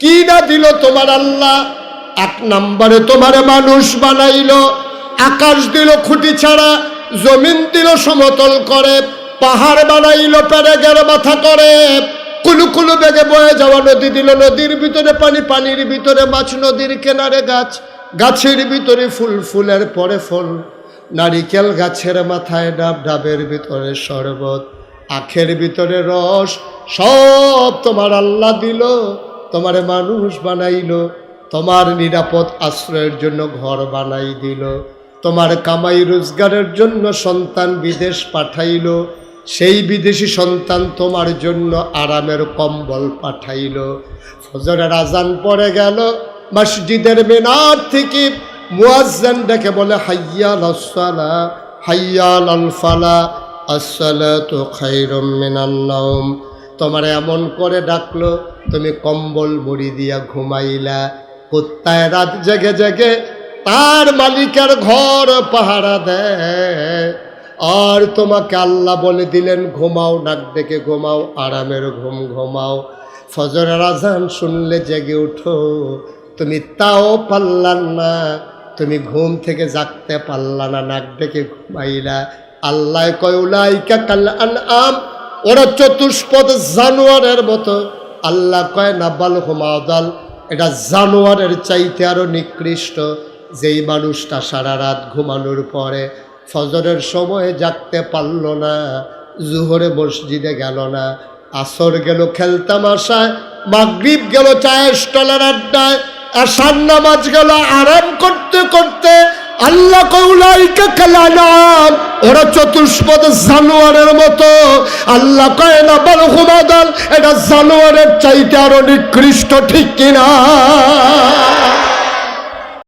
কি না দিল তোমার আল্লাহ? এক নম্বরে তোমার মানুষ বানাইলো, আকাশ দিল খুঁটি ছাড়া, জমিন দিল সমতল করে, পাহাড় বানাইলো প্যারেগের মাথা করে। কুলু কুলু বেগে বয়ে যাওয়া নদী দিল নদীর ভিতরে পানি, পানির ভিতরে মাছ, নদীর কিনারে গাছ, গাছের ভিতরে ফুল, ফুলের পরে ফল। নারিকেল গাছের মাথায় ডাব, ডাবের ভিতরে শরবত, আখের ভিতরে রস, সব তোমার আল্লাহ দিল। তোমার মানুষ বানাইলো, তোমার নিরাপদ আশ্রয়ের জন্য ঘর বানাই দিল, তোমার কামাই রোজগারের জন্য সন্তান বিদেশ পাঠাইলো, সেই বিদেশি সন্তান তোমার জন্য আরামের কম্বল পাঠাইল। ফজরের আজান পড়ে গেল, মসজিদের মিনার থেকে মুয়াজ্জান ডেকে বলে, হাইয়াল আসসালা, হাইয়াল আল ফালা, আসসালাতু খায়রুম মিনান নাওম। তোমার এমন করে ডাকলো, তুমি কম্বল মুড়ি দিয়া ঘুমাইলা। কুত্তায় রাত জেগে জেগে তার মালিকের ঘর পাহারা দেয়। আর তোমাকে আল্লাহ বলে দিলেন, ঘুমাও, নাক ডেকে ঘুমাও, আরামের ঘুম ঘুমাও। ফজরের আজান শুনলে জেগে উঠো, তুমি তাও পারলাম না। তুমি ঘুম থেকে জাগতে পারলা না, নাক ডেকে ঘুমাইলা। আল্লাহ কয়ুলাইকা কাল আন আম ওরা চতুষ্পদ জানোয়ারের মতো। আল্লাহ কয়, না বাল হুমাদাল এটা জানোয়ারের চাইতে আরও নিকৃষ্ট। যেই মানুষটা সারা রাত ঘুমানোর পরে ফজরের সময় জাগতে পারল না, জুহরে মসজিদে গেল না। আসর গেল খেলতাম আসায় মাগরিব গেল চায়ের স্টলের আড্ডায়, আসার নামাজ গেল আরাম করতে করতে আল্লাহ কৌলাইকা খেলানাম ওরা চতুষ্পদ জানোয়ারের মতো। আল্লাহ কয় না, বল হুমাদাল এটা জানোয়ারের চাইতে আরও নিকৃষ্ট, ঠিক কিনা?